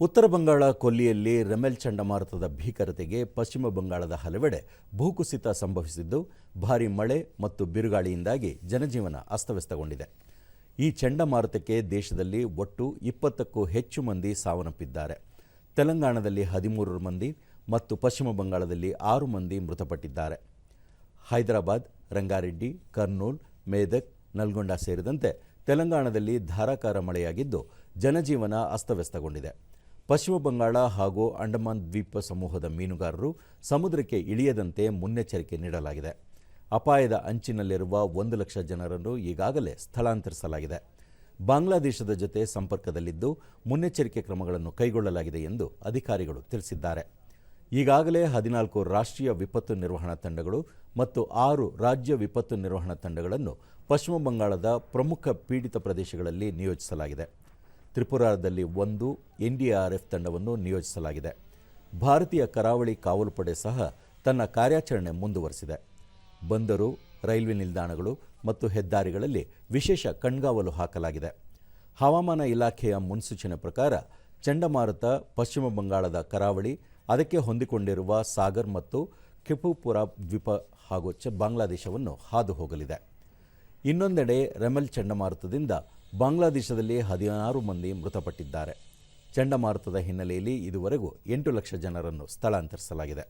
ಉತ್ತರ ಬಂಗಾಳ ಕೊಲ್ಲಿಯಲ್ಲಿ ರೆಮೆಲ್ ಚಂಡಮಾರುತದ ಭೀಕರತೆಗೆ ಪಶ್ಚಿಮ ಬಂಗಾಳದ ಹಲವೆಡೆ ಭೂಕುಸಿತ ಸಂಭವಿಸಿದ್ದು, ಭಾರೀ ಮಳೆ ಮತ್ತು ಬಿರುಗಾಳಿಯಿಂದಾಗಿ ಜನಜೀವನ ಅಸ್ತವ್ಯಸ್ತಗೊಂಡಿದೆ. ಈ ಚಂಡಮಾರುತಕ್ಕೆ ದೇಶದಲ್ಲಿ ಒಟ್ಟು ಇಪ್ಪತ್ತಕ್ಕೂ ಹೆಚ್ಚು ಮಂದಿ ಸಾವನ್ನಪ್ಪಿದ್ದಾರೆ. ತೆಲಂಗಾಣದಲ್ಲಿ ಹದಿಮೂರು ಮಂದಿ ಮತ್ತು ಪಶ್ಚಿಮ ಬಂಗಾಳದಲ್ಲಿ ಆರು ಮಂದಿ ಮೃತಪಟ್ಟಿದ್ದಾರೆ. ಹೈದರಾಬಾದ್, ರಂಗಾರೆಡ್ಡಿ, ಕರ್ನೂಲ್, ಮೇದಕ್, ನಲ್ಗೊಂಡ ಸೇರಿದಂತೆ ತೆಲಂಗಾಣದಲ್ಲಿ ಧಾರಾಕಾರ ಮಳೆಯಾಗಿದ್ದು, ಜನಜೀವನ ಅಸ್ತವ್ಯಸ್ತಗೊಂಡಿದೆ. ಪಶ್ಚಿಮ ಬಂಗಾಳ ಹಾಗೂ ಅಂಡಮಾನ್ ದ್ವೀಪ ಸಮೂಹದ ಮೀನುಗಾರರು ಸಮುದ್ರಕ್ಕೆ ಇಳಿಯದಂತೆ ಮುನ್ನೆಚ್ಚರಿಕೆ ನೀಡಲಾಗಿದೆ. ಅಪಾಯದ ಅಂಚಿನಲ್ಲಿರುವ ಒಂದು ಲಕ್ಷ ಜನರನ್ನು ಈಗಾಗಲೇ ಸ್ಥಳಾಂತರಿಸಲಾಗಿದೆ. ಬಾಂಗ್ಲಾದೇಶದ ಜೊತೆ ಸಂಪರ್ಕದಲ್ಲಿದ್ದು ಮುನ್ನೆಚ್ಚರಿಕೆ ಕ್ರಮಗಳನ್ನು ಕೈಗೊಳ್ಳಲಾಗಿದೆ ಎಂದು ಅಧಿಕಾರಿಗಳು ತಿಳಿಸಿದ್ದಾರೆ. ಈಗಾಗಲೇ ಹದಿನಾಲ್ಕು ರಾಷ್ಟ್ರೀಯ ವಿಪತ್ತು ನಿರ್ವಹಣಾ ತಂಡಗಳು ಮತ್ತು ಆರು ರಾಜ್ಯ ವಿಪತ್ತು ನಿರ್ವಹಣಾ ತಂಡಗಳನ್ನು ಪಶ್ಚಿಮ ಬಂಗಾಳದ ಪ್ರಮುಖ ಪೀಡಿತ ಪ್ರದೇಶಗಳಲ್ಲಿ ನಿಯೋಜಿಸಲಾಗಿದೆ. ತ್ರಿಪುರಾದಲ್ಲಿ ಒಂದು ಎನ್ಡಿಆರ್ಎಫ್ ತಂಡವನ್ನು ನಿಯೋಜಿಸಲಾಗಿದೆ. ಭಾರತೀಯ ಕರಾವಳಿ ಕಾವಲು ಪಡೆ ಸಹ ತನ್ನ ಕಾರ್ಯಾಚರಣೆ ಮುಂದುವರೆಸಿದೆ. ಬಂದರು, ರೈಲ್ವೆ ನಿಲ್ದಾಣಗಳು ಮತ್ತು ಹೆದ್ದಾರಿಗಳಲ್ಲಿ ವಿಶೇಷ ಕಣ್ಗಾವಲು ಹಾಕಲಾಗಿದೆ. ಹವಾಮಾನ ಇಲಾಖೆಯ ಮುನ್ಸೂಚನೆ ಪ್ರಕಾರ ಚಂಡಮಾರುತ, ಪಶ್ಚಿಮ ಬಂಗಾಳದ ಕರಾವಳಿ, ಅದಕ್ಕೆ ಹೊಂದಿಕೊಂಡಿರುವ ಸಾಗರ್ ಮತ್ತು ಕಿಪುಪುರ ದ್ವೀಪ ಹಾಗೂ ಚ, ಬಾಂಗ್ಲಾದೇಶವನ್ನು ಹಾದು ಹೋಗಲಿದೆ ಇನ್ನೊಂದೆಡೆ ರೆಮೆಲ್ ಚಂಡಮಾರುತದಿಂದ ಬಾಂಗ್ಲಾದೇಶದಲ್ಲಿ ಹದಿನಾರು ಮಂದಿ ಮೃತಪಟ್ಟಿದ್ದಾರೆ. ಚಂಡಮಾರುತದ ಹಿನ್ನೆಲೆಯಲ್ಲಿ ಇದುವರೆಗೂ ಎಂಟು ಲಕ್ಷ ಜನರನ್ನು ಸ್ಥಳಾಂತರಿಸಲಾಗಿದೆ.